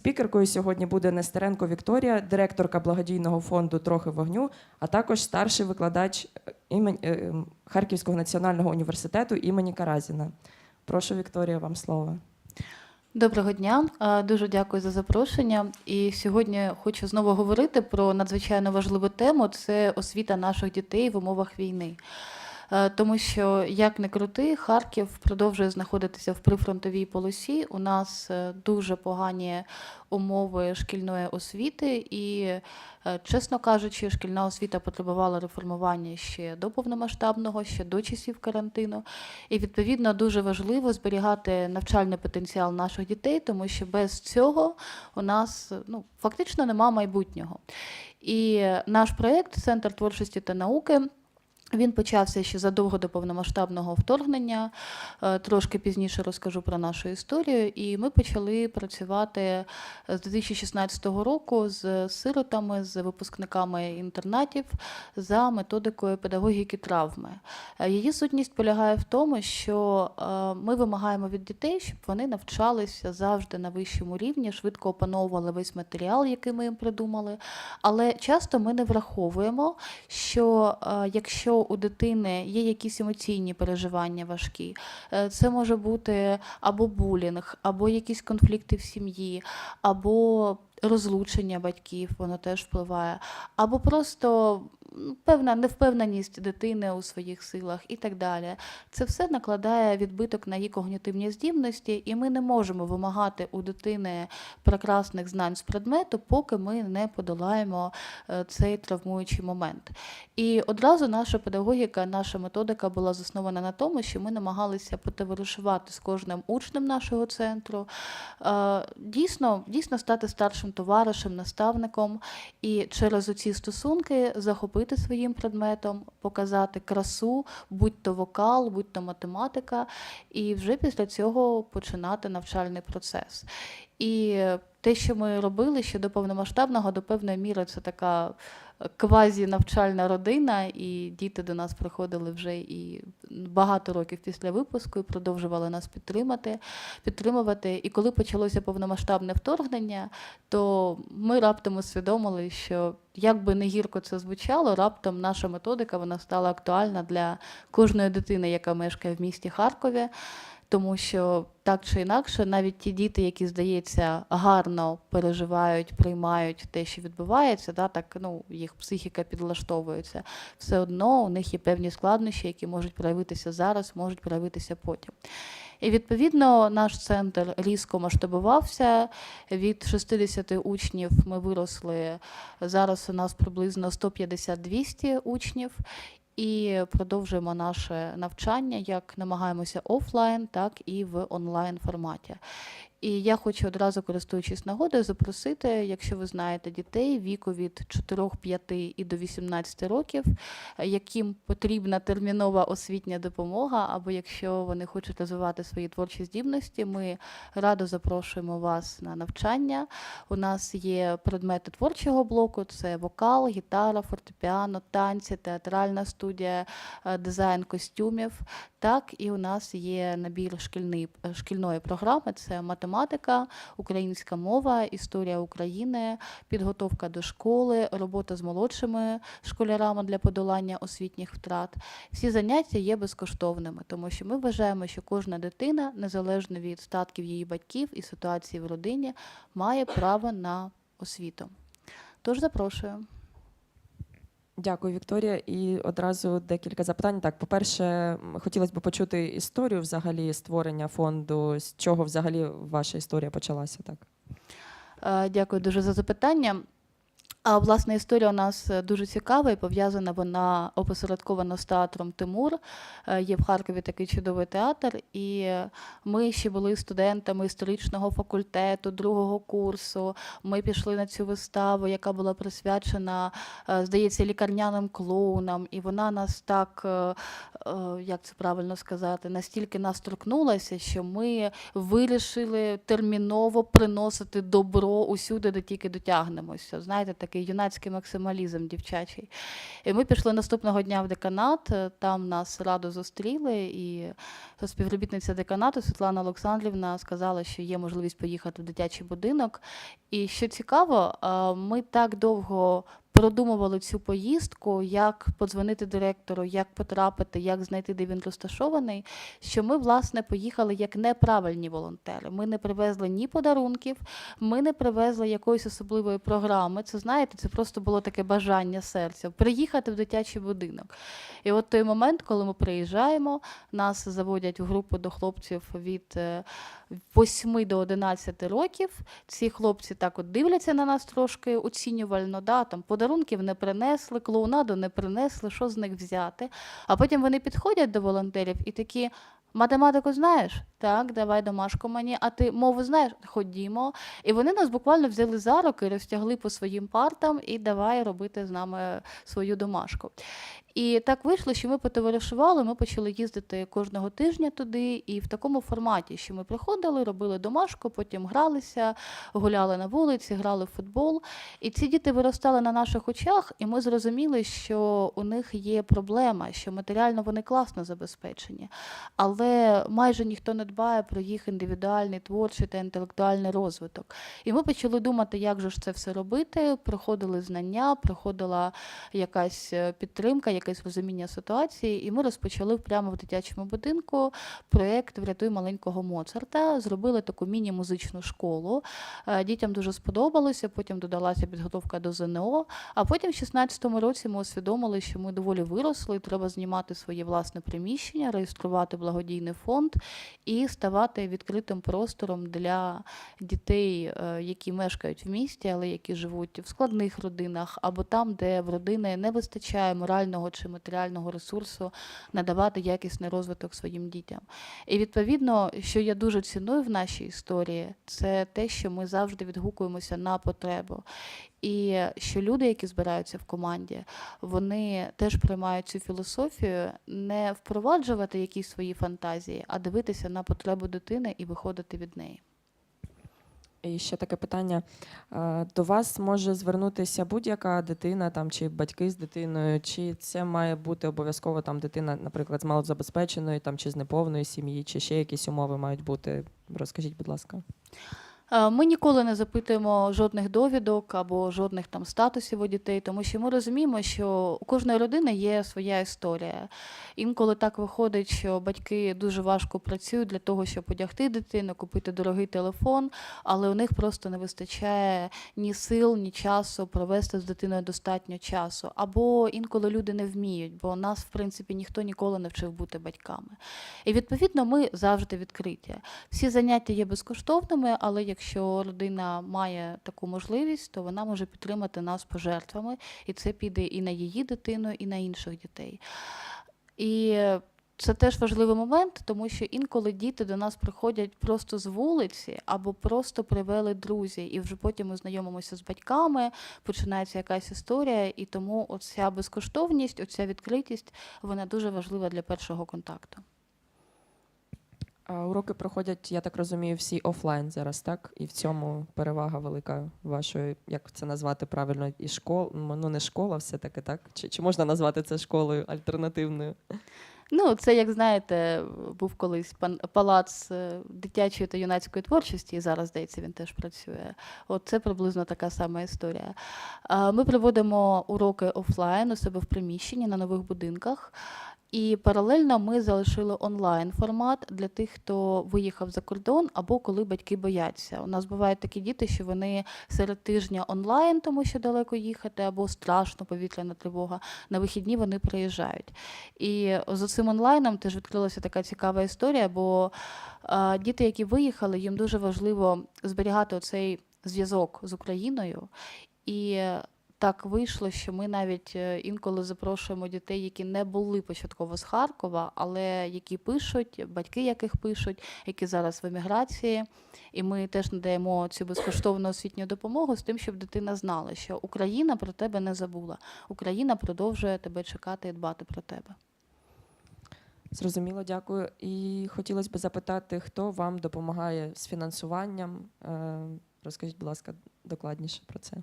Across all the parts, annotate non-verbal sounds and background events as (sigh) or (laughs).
Спікеркою сьогодні буде Нестеренко Вікторія, директорка благодійного фонду Трохи вогню, а також старший викладач е, імені е, Харківського національного університету імені Каразіна. Прошу, Вікторія, вам слово. Доброго дня, дуже дякую за запрошення. І сьогодні хочу знову говорити про надзвичайно важливу тему це освіта наших дітей в умовах війни. Е, Тому що, як не крути, Харків продовжує знаходитися в прифронтовій полосі. У нас е, дуже погані умови шкільної освіти, і, е, чесно кажучи, шкільна освіта потребувала реформування ще до повномасштабного, ще до часів карантину. І відповідно дуже важливо зберігати навчальний потенціал наших дітей, тому що без цього у нас ну, фактично нема майбутнього. І наш проєкт Центр творчості та науки. Він почався ще задовго до повномасштабного вторгнення. Е, Трошки пізніше розкажу про нашу історію. І ми почали працювати з 2016 року з сиротами, з випускниками інтернатів за методикою педагогіки травми. Е, Її сутність полягає в тому, що е, ми вимагаємо від дітей, щоб вони навчалися завжди на вищому рівні, швидко опановували весь матеріал, який ми їм придумали. Але часто ми не враховуємо, що е, якщо у дитини є якісь емоційні переживання важкі, е, це може бути або булінг, або якісь конфлікти в сім'ї, або розлучення батьків, воно теж впливає, або просто певна невпевненість дитини у своїх силах і так далі. Це все накладає відбиток на її когнітивні здібності, і ми не можемо вимагати у дитини прекрасних знань з предмету, поки ми не подолаємо е, цей травмуючий момент. І одразу наша педагогіка, наша методика була заснована на тому, що ми намагалися потоваришувати з кожним учнем нашого центру, е, дійсно, дійсно стати старшим товаришем, наставником і через оці стосунки захопити своїм предметом, показати красу, будь то вокал, будь то математика, і вже після цього починати навчальний процес. І те, що ми робили ще до повномасштабного, до певної міри, це така квазі-навчальна родина, і діти до нас приходили вже і багато років після випуску і продовжували нас підтримати, підтримувати. І коли почалося повномасштабне вторгнення, то ми раптом усвідомили, що як би не гірко це звучало, раптом наша методика вона стала актуальна для кожної дитини, яка мешкає в місті Харкові. Тому що так чи інакше, навіть ті діти, які, здається, гарно переживають, приймають те, що відбувається, да, так ну, їх психіка підлаштовується, все одно у них є певні складнощі, які можуть проявитися зараз, можуть проявитися потім. І відповідно наш центр різко масштабувався. Від 60 учнів ми виросли. Зараз у нас приблизно 150-200 учнів. І продовжуємо наше навчання, як намагаємося офлайн, так і в онлайн форматі. І я хочу одразу, користуючись нагодою, запросити, якщо ви знаєте дітей віку від 4-5 і до 18 років, яким потрібна термінова освітня допомога, або якщо вони хочуть розвивати свої творчі здібності, ми радо запрошуємо вас на навчання. У нас є предмети творчого блоку: це вокал, гітара, фортепіано, танці, театральна студія, е, дизайн костюмів. Так, і у нас є набір шкільний, е, шкільної програми: це математика, українська мова, історія України, підготовка до школи, робота з молодшими школярами для подолання освітніх втрат. Всі заняття є безкоштовними, тому що ми вважаємо, що кожна дитина, незалежно від статків її батьків і ситуації в родині, має право на освіту. Тож запрошую. Дякую, Вікторія. І одразу декілька запитань. Так, по-перше, хотілося б почути історію взагалі створення фонду, з чого взагалі ваша історія почалася. Так. Е, Дякую дуже за запитання. А власне історія у нас е, дуже цікава і пов'язана вона опосередковано з театром Тимур. Е, Є в Харкові такий чудовий театр, і ми ще були студентами історичного факультету другого курсу. Ми пішли на цю виставу, яка була присвячена, е, здається, лікарняним клоунам. І вона нас так, як це правильно сказати, настільки нас торкнулася, що ми вирішили терміново приносити добро усюди, де тільки дотягнемося. Знаєте, такий такий юнацький максималізм дівчачий. І ми пішли наступного дня в деканат. е, Там нас радо зустріли, і співробітниця деканату Світлана Олександрівна сказала, що є можливість поїхати в дитячий будинок. І що цікаво, е, ми так довго продумували цю поїздку, як подзвонити директору, як потрапити, як знайти, де він розташований. Що ми, власне, поїхали як неправильні волонтери. Ми не привезли ні подарунків, ми не привезли якоїсь особливої програми. Це знаєте, це просто було таке бажання серця приїхати в дитячий будинок. І от той момент, коли ми приїжджаємо, нас заводять в групу до хлопців від е, 8 до 11 років. Ці хлопці так от дивляться на нас трошки оцінювально, да, там подарунків не принесли, клоунаду не принесли, що з них взяти. А потім вони підходять до волонтерів і такі. Математику знаєш? Так, давай домашку мені. А ти мову знаєш? Ходімо. І вони нас буквально взяли за руки, розтягли по своїм партам і давай робити з нами свою домашку. І так вийшло, що ми потоваришували, ми почали їздити кожного тижня туди, і в такому форматі, що ми приходили, робили домашку, потім гралися, гуляли на вулиці, грали в футбол. І ці діти виростали на наших очах, і ми зрозуміли, що у них є проблема, що матеріально вони класно забезпечені, але майже ніхто не дбає про їх індивідуальний творчий та інтелектуальний розвиток. І ми почали думати, як же ж це все робити. Приходили знання, приходила якась е, підтримка, якесь розуміння ситуації, і ми розпочали прямо в дитячому будинку проєкт Врятуй маленького Моцарта. Зробили таку міні-музичну школу. Е, Дітям дуже сподобалося. Потім додалася підготовка до ЗНО. А потім, в 16-му році, ми усвідомили, що ми доволі виросли, треба знімати своє власне приміщення, реєструвати благодійний фонд і ставати відкритим простором для дітей, е, які мешкають в місті, але які живуть в складних родинах, або там, де в родини не вистачає морального чи матеріального ресурсу надавати якісний розвиток своїм дітям. І відповідно, що я дуже ціную в нашій історії, це те, що ми завжди відгукуємося на потребу. І що люди, які збираються в команді, вони теж приймають цю філософію не впроваджувати якісь свої фантазії, а дивитися на потребу дитини і виходити від неї. І ще таке питання: Е, до вас може звернутися будь-яка дитина там чи батьки з дитиною, чи це має бути обов'язково там дитина, наприклад, з малозабезпеченої там чи з неповної сім'ї, чи ще якісь умови мають бути? Розкажіть, будь ласка. Е, Ми ніколи не запитуємо жодних довідок або жодних там статусів у дітей, тому що ми розуміємо, що у кожної родини є своя історія. Інколи так виходить, що батьки дуже важко працюють для того, щоб одягти дитину, купити дорогий телефон, але у них просто не вистачає ні сил, ні часу провести з дитиною достатньо часу. Або інколи люди не вміють, бо нас, в принципі, ніхто ніколи не вчив бути батьками. І відповідно ми завжди відкриті. Всі заняття є безкоштовними, але якщо родина має таку можливість, то вона може підтримати нас пожертвами, і це піде і на її дитину, і на інших дітей. І це теж важливий момент, тому що інколи діти до нас приходять просто з вулиці або просто привели друзі, і вже потім ми знайомимося з батьками, починається якась історія, і тому оця безкоштовність, оця відкритість, вона дуже важлива для першого контакту. Уроки проходять, я так розумію, всі офлайн зараз, так? І в цьому перевага велика вашої, як це назвати правильно, і школ, ну не школа, все-таки, так? Чи, чи можна назвати це школою альтернативною? Ну, це, як знаєте, був колись пан- палац е, дитячої та юнацької творчості, і зараз, здається, він теж працює. От це приблизно така сама історія. Ми проводимо уроки офлайн у себе в приміщенні на нових будинках. І паралельно ми залишили онлайн формат для тих, хто виїхав за кордон, або коли батьки бояться. У нас бувають такі діти, що вони серед тижня онлайн, тому що далеко їхати, або страшно повітряна тривога. На вихідні вони приїжджають. І за цим онлайном теж відкрилася така цікава історія, бо діти, які виїхали, їм дуже важливо зберігати оцей зв'язок з Україною. І так вийшло, що ми навіть е, інколи запрошуємо дітей, які не були початково з Харкова, але які пишуть, батьки яких пишуть, які зараз в еміграції. І ми теж надаємо цю безкоштовну освітню допомогу з тим, щоб дитина знала, що Україна про тебе не забула. Україна продовжує тебе чекати і дбати про тебе. Зрозуміло, дякую. І хотілося б запитати, хто вам допомагає з фінансуванням? Е, Розкажіть, будь ласка, докладніше про це.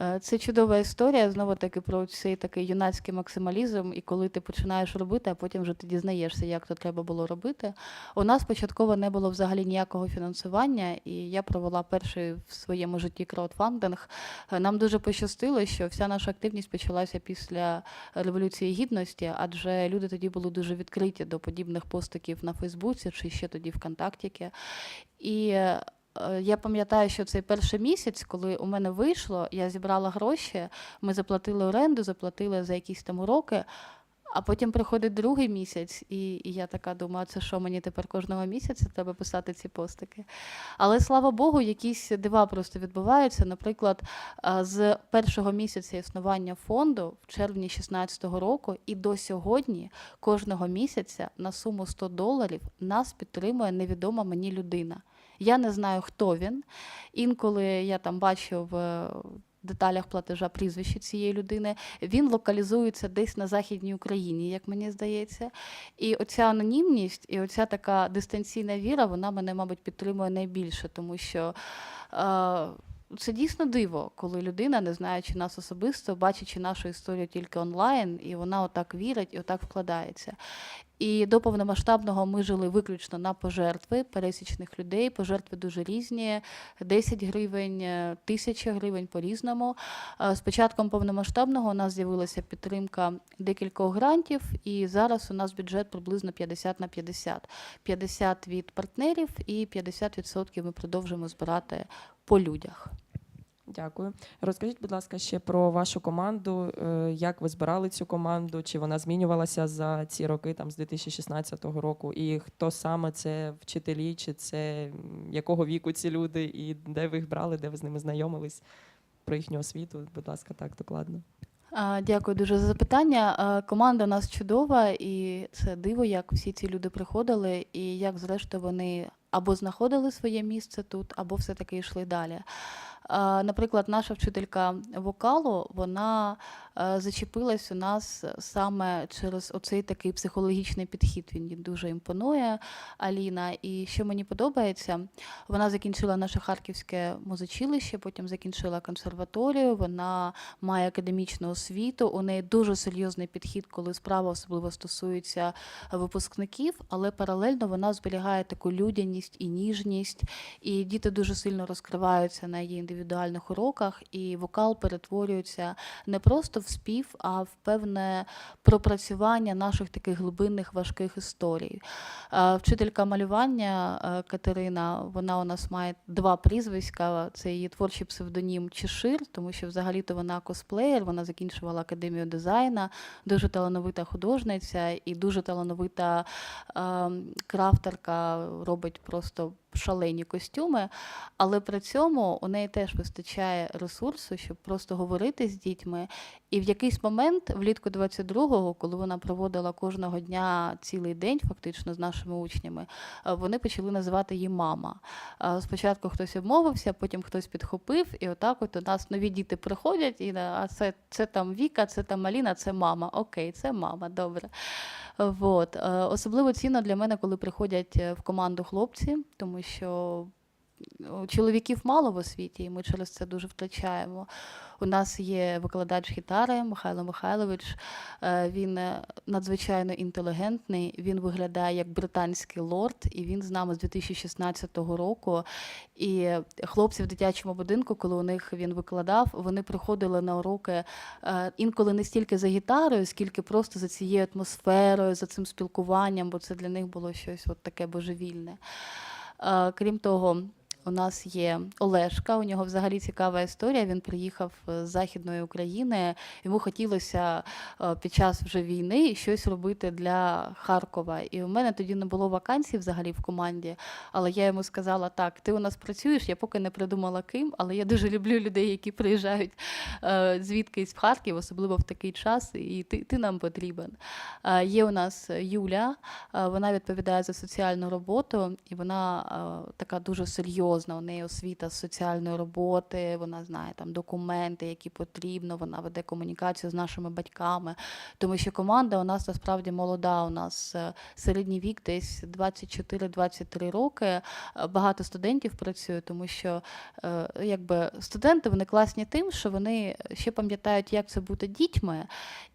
Е, Це чудова історія, знову таки про цей такий юнацький максималізм, і коли ти починаєш робити, а потім вже ти дізнаєшся, як то треба було робити. У нас початково не було взагалі ніякого фінансування, і я провела перший в своєму житті краудфандинг. Е, Нам дуже пощастило, що вся наша активність почалася після Революції Гідності, адже люди тоді були дуже відкриті до подібних постиків на Фейсбуці чи ще тоді ВКонтактіки. І е, я пам'ятаю, що цей перший місяць, коли у мене вийшло, я зібрала гроші, ми заплатили оренду, заплатили за якісь там уроки. А потім приходить другий місяць, і, і я така думаю, це що мені тепер кожного місяця треба писати ці постики. Але слава Богу, якісь дива просто відбуваються. Наприклад, з першого місяця існування фонду в червні 2016 року і до сьогодні кожного місяця на суму 100 доларів нас підтримує невідома мені людина. Я не знаю, хто він. Інколи я там бачу в деталях платежа прізвище цієї людини. Він локалізується десь на Західній Україні, як мені здається. І оця анонімність, і оця така дистанційна віра, вона мене, мабуть, підтримує найбільше, тому що. Е, це дійсно диво, коли людина, не знаючи нас особисто, бачачи нашу історію тільки онлайн, і вона отак вірить і отак вкладається. І до повномасштабного ми жили виключно на пожертви пересічних людей. Пожертви дуже різні: 10 гривень, е, 1000 гривень по-різному. Е, З початком повномасштабного у нас з'явилася підтримка декількох грантів, і зараз у нас бюджет приблизно 50 на 50. 50 від партнерів і 50% ми продовжуємо збирати по людях. Дякую. Розкажіть, будь ласка, ще про вашу команду. Е, Як ви збирали цю команду? Чи вона змінювалася за ці роки, там з 2016 року? І хто саме це вчителі, чи це якого віку ці люди, і де ви їх брали, де ви з ними знайомились? Про їхню освіту, будь ласка, так докладно. Дякую дуже за запитання. Команда у нас чудова, і це диво, як всі ці люди приходили, і як, зрештою, вони або знаходили своє місце тут, або все-таки йшли далі. А, Наприклад, наша вчителька вокалу, вона е, зачепилась у нас саме через оцей такий психологічний підхід. Він їй дуже імпонує, Аліна. І що мені подобається, вона закінчила наше харківське музичилище, потім закінчила консерваторію. Вона має академічну освіту. У неї дуже серйозний підхід, коли справа особливо стосується випускників, але паралельно вона зберігає таку людяність і ніжність. І діти дуже сильно розкриваються на її індивідуальних уроках, і вокал перетворюється не просто в спів, а в певне пропрацювання наших таких глибинних важких історій. Вчителька малювання е, Катерина, вона у нас має два прізвиська. Це її творчий псевдонім Чешир, тому що взагалі-то вона косплеєр, вона закінчувала академію дизайна, дуже талановита художниця і дуже талановита е, крафтерка, робить просто шалені костюми. Але при цьому у неї теж вистачає ресурсу, щоб просто говорити з дітьми. І в якийсь момент, влітку 22-го, коли вона проводила кожного дня цілий день, фактично з нашими учнями, е, вони почали називати її мама. Е, Спочатку хтось обмовився, потім хтось підхопив, і отак от у нас нові діти приходять, і а це, це там Віка, це там Аліна, це мама. Окей, це мама, добре. Вот. Е, Особливо цінно для мене, коли приходять в команду хлопці, тому що ну, чоловіків мало в освіті, і ми через це дуже втрачаємо. У нас є викладач гітари Михайло Михайлович. Е, Він е, надзвичайно інтелігентний. Він виглядає як британський лорд, і він з нами з 2016 року. І хлопці в дитячому будинку, коли у них він викладав, вони приходили на уроки е, інколи не стільки за гітарою, скільки просто за цією атмосферою, за цим спілкуванням, бо це для них було щось от таке божевільне. Е, Крім того, у нас є Олешка, у нього взагалі цікава історія. Він приїхав з Західної України. Йому хотілося е, під час вже війни щось робити для Харкова. І у мене тоді не було вакансій взагалі в команді. Але я йому сказала: так, ти у нас працюєш, я поки не придумала ким, але я дуже люблю людей, які приїжджають е, звідкись в Харків, особливо в такий час, і ти, ти нам потрібен. Е, Є у нас Юля, вона відповідає за соціальну роботу, і вона така дуже серйозна. Серйозна. У неї освіта соціальної роботи, вона знає там документи, які потрібно, вона веде комунікацію з нашими батьками. Тому що команда у нас насправді молода. У нас е, середній вік десь 24-23 роки. Е, Багато студентів працює, тому що е, якби студенти вони класні тим, що вони ще пам'ятають, як це бути дітьми,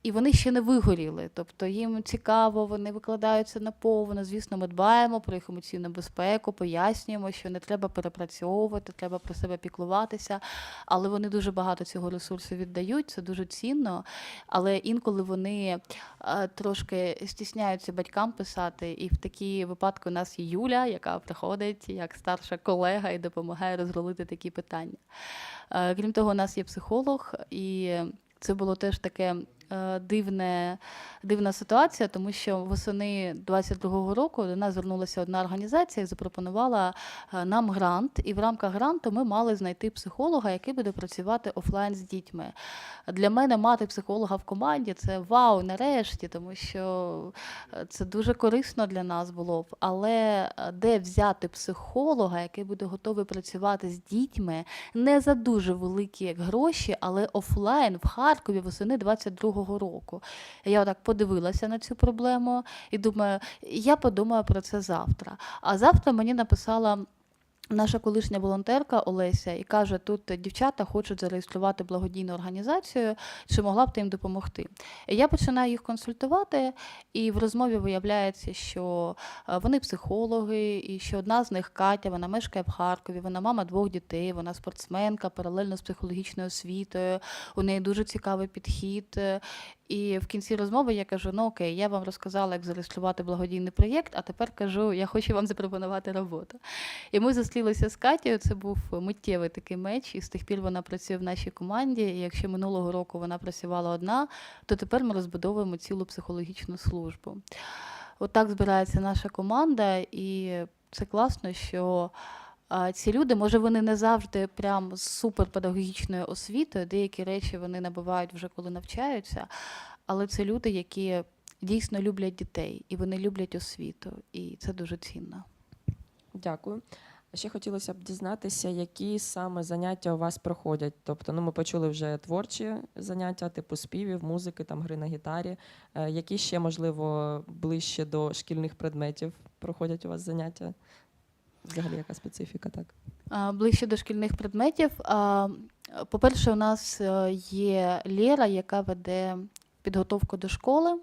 і вони ще не вигоріли. Тобто їм цікаво, вони викладаються наповно. Звісно, ми дбаємо про їх емоційну безпеку, пояснюємо, що не треба перепрацьовувати, треба про себе піклуватися. Але вони дуже багато цього ресурсу віддають, це дуже цінно. Але інколи вони е, трошки стісняються батькам писати. І в такі випадки у нас є Юля, яка приходить як старша колега і допомагає розрулити такі питання. Е, Крім того, у нас є психолог, і це було теж таке дивне, дивна ситуація, тому що восени 22-го року до нас звернулася одна організація і запропонувала е, нам грант. І в рамках гранту ми мали знайти психолога, який буде працювати офлайн з дітьми. Для мене мати психолога в команді це вау, нарешті, тому що е, це дуже корисно для нас було б. Але е, де взяти психолога, який буде готовий працювати з дітьми не за дуже великі гроші, але офлайн в Харкові восени 22-го року. Я отак подивилася на цю проблему і думаю, я подумаю про це завтра. А завтра мені написала. Наша колишня волонтерка Олеся і каже: тут дівчата хочуть зареєструвати благодійну організацію, чи могла б ти їм допомогти? Я починаю їх консультувати, і в розмові виявляється, що е, вони психологи, і що одна з них Катя, вона мешкає в Харкові, вона мама двох дітей, вона спортсменка, паралельно з психологічною освітою. У неї дуже цікавий підхід. І в кінці розмови я кажу: ну окей, я вам розказала, як зареєструвати благодійний проєкт, а тепер кажу, я хочу вам запропонувати роботу. І ми зустрілися з Катєю. Це був миттєвий такий меч, і з тих пір вона працює в нашій команді. І якщо минулого року вона працювала одна, то тепер ми розбудовуємо цілу психологічну службу. Отак збирається наша команда, і це класно, що. Ці люди, може, вони не завжди прям з суперпедагогічною освітою, деякі речі вони набувають вже коли навчаються, але це люди, які дійсно люблять дітей, і вони люблять освіту, і це дуже цінно. Дякую. Ще хотілося б дізнатися, які саме заняття у вас проходять. Тобто, ну ми почули вже творчі заняття, типу співів, музики, там гри на гітарі. Е, Які ще, можливо, ближче до шкільних предметів проходять у вас заняття? Взагалі, яка специфіка, так? Ближче до шкільних предметів. По-перше, у нас е, є Лєра, яка веде підготовку до школи,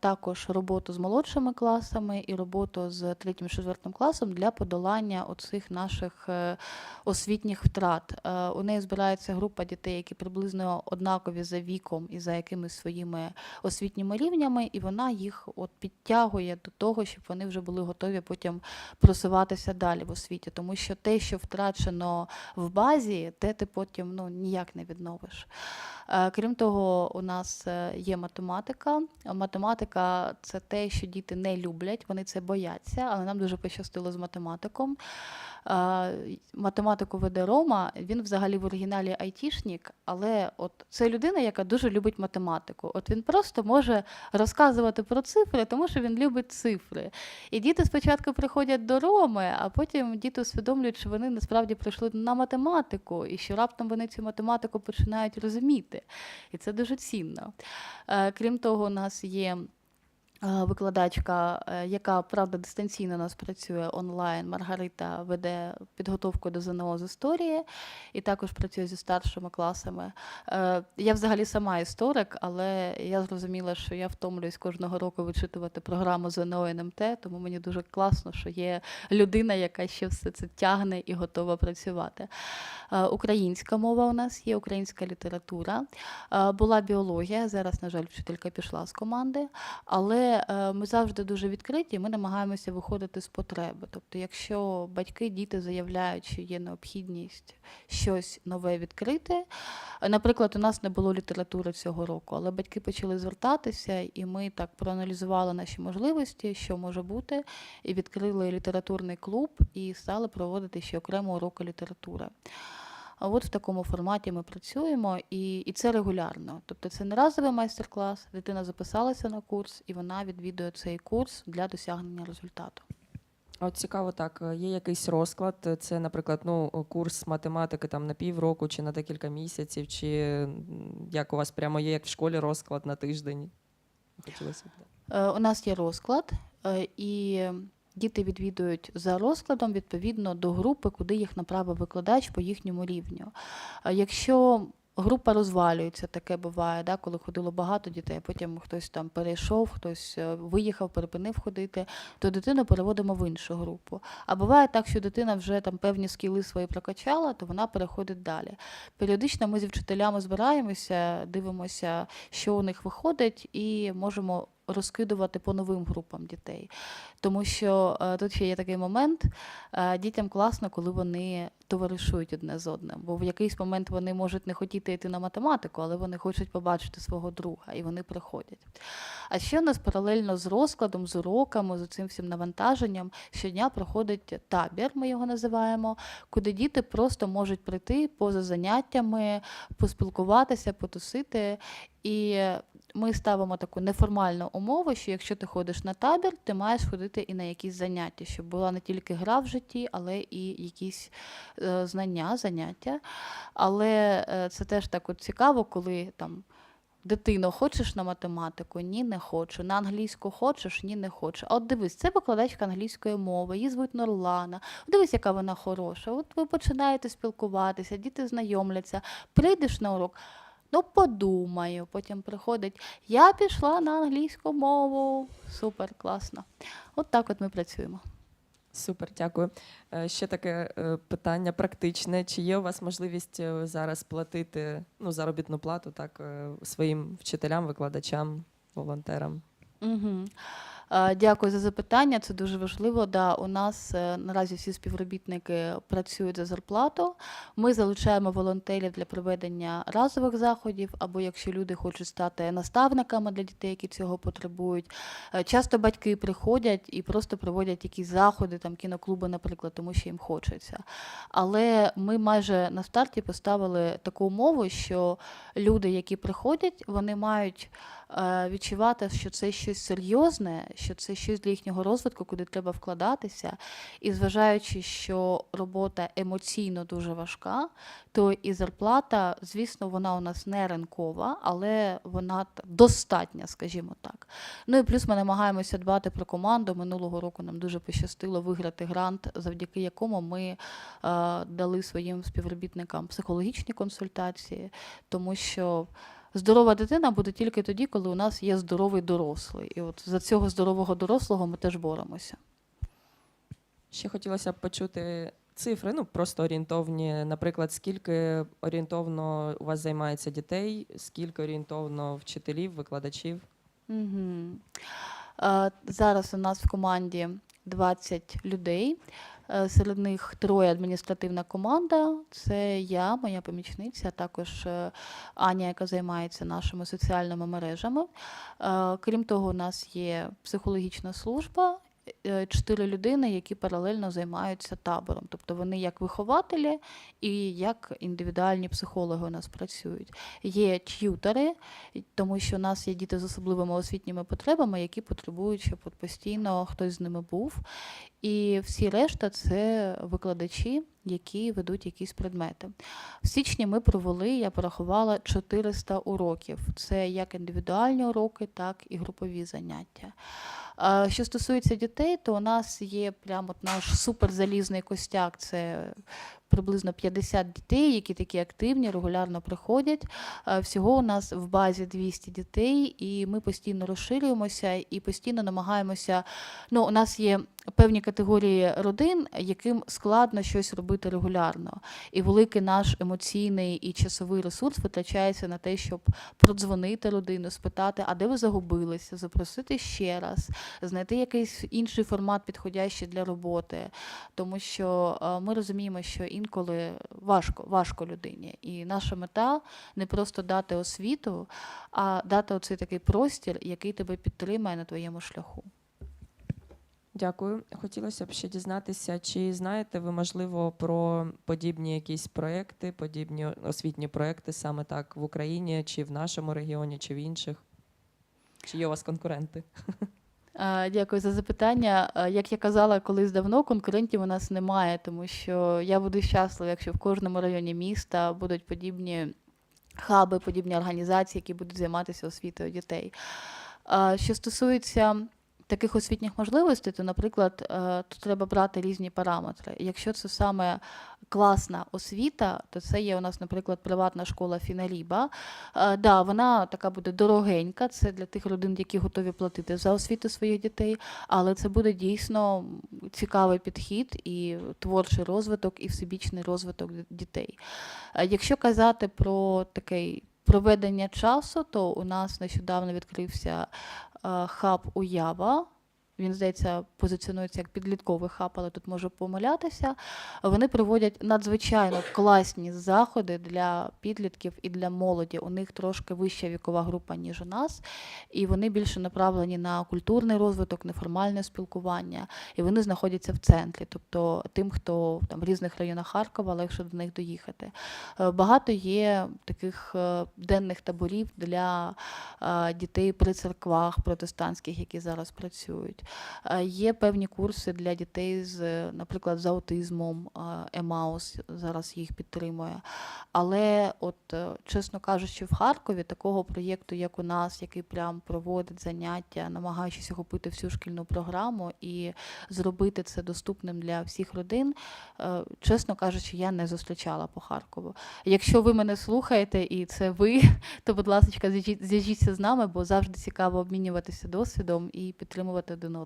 також роботу з молодшими класами і роботу з третім четвертим класом для подолання оцих наших е, освітніх втрат. Е, У неї збирається група дітей, які приблизно однакові за віком і за якимись своїми освітніми рівнями, і вона їх от підтягує до того, щоб вони вже були готові потім просуватися далі в освіті. Тому що те, що втрачено в базі, те ти потім ну, ніяк не відновиш. Е, Крім того, у нас е, є математика. Математика це те, що діти не люблять, вони це бояться, але нам дуже пощастило з математиком. Математику веде Рома, він взагалі в оригіналі айтішник, але от це людина, яка дуже любить математику. От він просто може розказувати про цифри, тому що він любить цифри. І діти спочатку приходять до Роми, а потім діти усвідомлюють, що вони насправді прийшли на математику, і що раптом вони цю математику починають розуміти. І це дуже цінно. Е, Крім того, у нас є. Е, Викладачка, е, яка правда дистанційно у нас працює онлайн, Маргарита веде підготовку до ЗНО з історії і також працює зі старшими класами. Е, Я взагалі сама історик, але я зрозуміла, що я втомлююсь кожного року вичитувати програму ЗНО і НМТ, тому мені дуже класно, що є людина, яка ще все це тягне і готова працювати. Е, Українська мова у нас є, українська література. Е, Була біологія, зараз, на жаль, вчителька пішла з команди, але е, ми завжди дуже відкриті, ми намагаємося виходити з потреби. Тобто, якщо батьки, діти заявляють, що є необхідність щось нове відкрити. е, Наприклад, у нас не було літератури цього року, але батьки почали звертатися, і ми так проаналізували наші можливості, що може бути, і відкрили літературний клуб і стали проводити ще окремо уроки літератури. А от в такому форматі ми працюємо, і, і це регулярно. Тобто це не разовий майстер-клас, дитина записалася на курс, і вона відвідує цей курс для досягнення результату. От цікаво, так, е, є якийсь розклад, е, це, наприклад, ну, курс математики там на півроку чи на декілька місяців, чи як у вас прямо є, як в школі розклад на тиждень? Хотілося б. Е, У нас є розклад, е, і діти відвідують за розкладом відповідно до групи, куди їх направив викладач по їхньому рівню. Якщо група розвалюється, таке буває, да, коли ходило багато дітей, потім хтось там перейшов, хтось е, виїхав, перепинив ходити, то дитину переводимо в іншу групу. А буває так, що дитина вже там певні скіли свої прокачала, то вона переходить далі. Періодично ми зі вчителями збираємося, дивимося, що у них виходить, і можемо розкидувати по новим групам дітей. Тому що е, тут ще є такий момент: е, дітям класно, коли вони товаришують одне з одним. Бо в якийсь момент вони можуть не хотіти йти на математику, але вони хочуть побачити свого друга, і вони приходять. А ще у нас паралельно з розкладом, з уроками, з цим всім навантаженням щодня проходить табір, ми його називаємо, куди діти просто можуть прийти поза заняттями, поспілкуватися, потусити. І ми ставимо таку неформальну умову, що якщо ти ходиш на табір, ти маєш ходити і на якісь заняття, щоб була не тільки гра в житті, але і якісь е, знання, заняття. Але е, це теж так от цікаво, коли там. Дитино, хочеш на математику? Ні, не хочу. На англійську хочеш? Ні, не хочу. А от дивись, це викладачка англійської мови, її звуть Норлана. Дивись, яка вона хороша. От ви починаєте спілкуватися, діти знайомляться. Прийдеш на урок, ну подумаю. Потім приходить, я пішла на англійську мову. Супер, класно. От так от ми працюємо. Супер, дякую. Е, Ще таке е, питання практичне. Чи є у вас можливість е, зараз платити ну, заробітну плату так, своїм вчителям, викладачам, волонтерам? Угу. Дякую за запитання. Це дуже важливо. Да, у нас е, наразі всі співробітники працюють за зарплату. Ми залучаємо волонтерів для проведення разових заходів, або якщо люди хочуть стати наставниками для дітей, які цього потребують. Е, Часто батьки приходять і просто проводять якісь заходи, там кіноклуби, наприклад, тому що їм хочеться. Але ми майже на старті поставили таку умову, що люди, які приходять, вони мають е, відчувати, що це щось серйозне, що це щось для їхнього розвитку, куди треба вкладатися. І зважаючи, що робота емоційно дуже важка, то і зарплата, звісно, вона у нас не ринкова, але вона достатня, скажімо так. Ну і плюс ми намагаємося дбати про команду. Минулого року нам дуже пощастило виграти грант, завдяки якому ми е, дали своїм співробітникам психологічні консультації, тому що. Здорова дитина буде тільки тоді, коли у нас є здоровий дорослий. І от за цього здорового дорослого ми теж боремося. Ще хотілося б почути цифри, ну просто орієнтовні. Наприклад, скільки орієнтовно у вас займається дітей, скільки орієнтовно вчителів, викладачів? Угу. Зараз у нас в команді 20 людей. Е, Серед них троє адміністративна команда. Це я, моя помічниця, також е, Аня, яка займається нашими соціальними мережами. Е, Крім того, у нас є психологічна служба. Е, Чотири людини, які паралельно займаються табором. Тобто вони як вихователі і як індивідуальні психологи у нас працюють. Є т'ютери, тому що у нас є діти з особливими освітніми потребами, які потребують, щоб постійно хтось з ними був. І всі решта це викладачі, які ведуть якісь предмети. В січні ми провели, я порахувала 400 уроків. Це як індивідуальні уроки, так і групові заняття. Що стосується дітей, то у нас є прямо от наш суперзалізний костяк. Це приблизно 50 дітей, які такі активні, регулярно приходять. Е, Всього у нас в базі 200 дітей, і ми постійно розширюємося і постійно намагаємося. Ну, у нас є певні категорії родин, яким складно щось робити регулярно. І великий наш емоційний і часовий ресурс витрачається на те, щоб продзвонити родину, спитати, а де ви загубилися, запросити ще раз, знайти якийсь інший формат, підходящий для роботи. Тому що е, ми розуміємо, що інколи важко, важко людині. І наша мета не просто дати освіту, а дати оцей такий простір, який тебе підтримає на твоєму шляху. Дякую. Хотілося б ще дізнатися, чи знаєте ви, можливо, про подібні якісь проекти, подібні освітні проекти саме так в Україні, чи в нашому регіоні, чи в інших? Чи є у вас конкуренти? Е, Дякую за запитання. Е, Як я казала колись давно, конкурентів у нас немає, тому що я буду щаслива, якщо в кожному районі міста будуть подібні хаби, подібні організації, які будуть займатися освітою дітей. Е, Що стосується таких освітніх можливостей, то, наприклад, тут треба брати різні параметри. Якщо це саме класна освіта, то це є у нас, наприклад, приватна школа Фіналіба. Е, Да, вона така буде дорогенька, це для тих родин, які готові платити за освіту своїх дітей, але це буде дійсно цікавий підхід і творчий розвиток, і всебічний розвиток дітей. Е, Якщо казати про такий проведення часу, то у нас нещодавно відкрився е, хаб Уява. Він, здається, позиціонується як підлітковий хаб, але тут можу помилятися. Вони проводять надзвичайно класні заходи для підлітків і для молоді. У них трошки вища вікова група, ніж у нас, і вони більше направлені на культурний розвиток, неформальне спілкування, і вони знаходяться в центрі, тобто тим, хто там в різних районах Харкова легше до них доїхати. Е, Багато є таких е, денних таборів для е, дітей при церквах протестантських, які зараз працюють. Е, Є певні курси для дітей з, е, наприклад, з аутизмом, е, Емаус зараз їх підтримує. Але, от, чесно кажучи, в Харкові такого проєкту, як у нас, який прям проводить заняття, намагаючись охопити всю шкільну програму і зробити це доступним для всіх родин, чесно кажучи, я не зустрічала по Харкову. Якщо ви мене слухаєте і це ви, (laughs) то, будь ласка, зв'яжіть- зв'яжіться з нами, бо завжди цікаво обмінюватися досвідом і підтримувати один одного.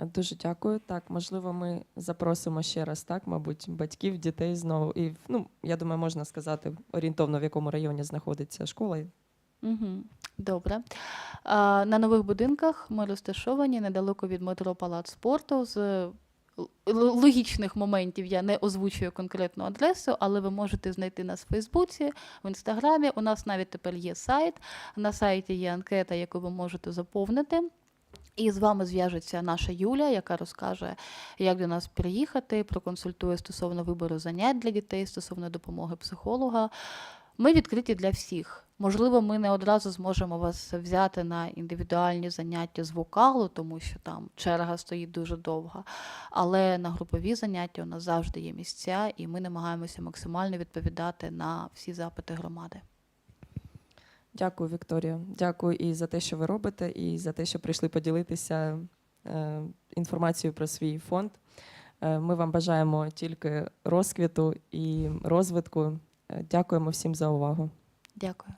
Дуже дякую. Так, можливо, ми запросимо ще раз, так, мабуть, батьків, дітей знову. І ну, я думаю, можна сказати орієнтовно, в якому районі знаходиться школа. Угу. Добре. А, на нових будинках ми розташовані недалеко від метро Палац спорту. З логічних моментів я не озвучую конкретну адресу, але ви можете знайти нас в Фейсбуці, в Інстаграмі. У нас навіть тепер є сайт. На сайті є анкета, яку ви можете заповнити. І з вами зв'яжеться наша Юля, яка розкаже, як до нас приїхати, проконсультує стосовно вибору занять для дітей, стосовно допомоги психолога. Ми відкриті для всіх. Можливо, ми не одразу зможемо вас взяти на індивідуальні заняття з вокалу, тому що там черга стоїть дуже довга. Але на групові заняття у нас завжди є місця, і ми намагаємося максимально відповідати на всі запити громади. Дякую, Вікторія. Дякую і за те, що ви робите, і за те, що прийшли поділитися е, інформацією про свій фонд. Е, ми вам бажаємо тільки розквіту і розвитку. Дякуємо всім за увагу. Дякую.